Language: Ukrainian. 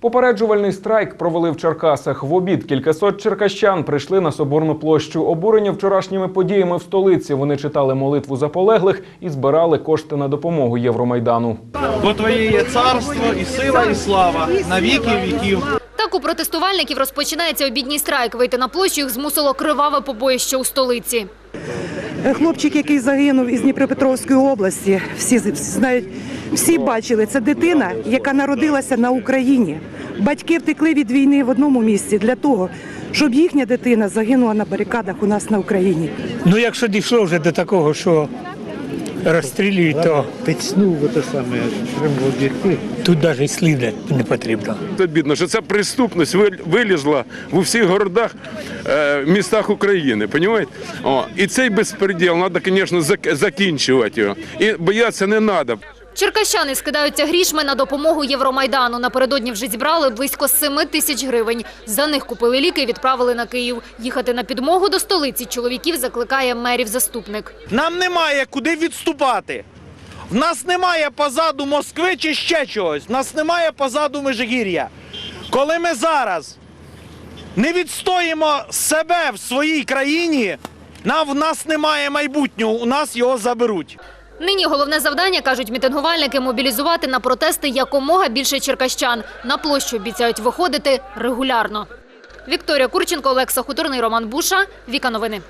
Попереджувальний страйк провели в Черкасах. В обід кількасот черкащан прийшли на Соборну площу. Обурені вчорашніми подіями в столиці. Вони читали молитву за полеглих і збирали кошти на допомогу Євромайдану. Бо Твоє є царство і сила, і слава на віки віків. Так у протестувальників розпочинається обідній страйк. Вийти на площу їх змусило криваве побоїще у столиці. Хлопчик, який загинув із Дніпропетровської області, всі знають, всі бачили. Це дитина, яка народилася на Україні. Батьки втекли від війни в одному місці для того, щоб їхня дитина загинула на барикадах у нас на Україні. Ну, якщо дійшло вже до такого, що розстрілюють, то підснув те саме, об'єкти. тут навіть сліда не потрібно. Обідно, що ця преступність вил- вилізла в усіх городах, е, містах України, понімаєте? О, і цей безпреділ треба, звісно, зак- закінчувати його. І боятися не треба. Черкащани скидаються грішми на допомогу Євромайдану. Напередодні вже зібрали близько 7 тисяч гривень. За них купили ліки і відправили на Київ. Їхати на підмогу до столиці чоловіків закликає мерів заступник. Нам немає куди відступати. В нас немає позаду Москви чи ще чогось. В нас немає позаду Межигір'я. Коли ми зараз не відстоїмо себе в своїй країні, нам в нас немає майбутнього, у нас його заберуть. Нині головне завдання, кажуть мітингувальники, мобілізувати на протести якомога більше черкащан. На площу обіцяють виходити регулярно. Вікторія Курченко, Олекса Хуторний, Роман Буша. Віка новини.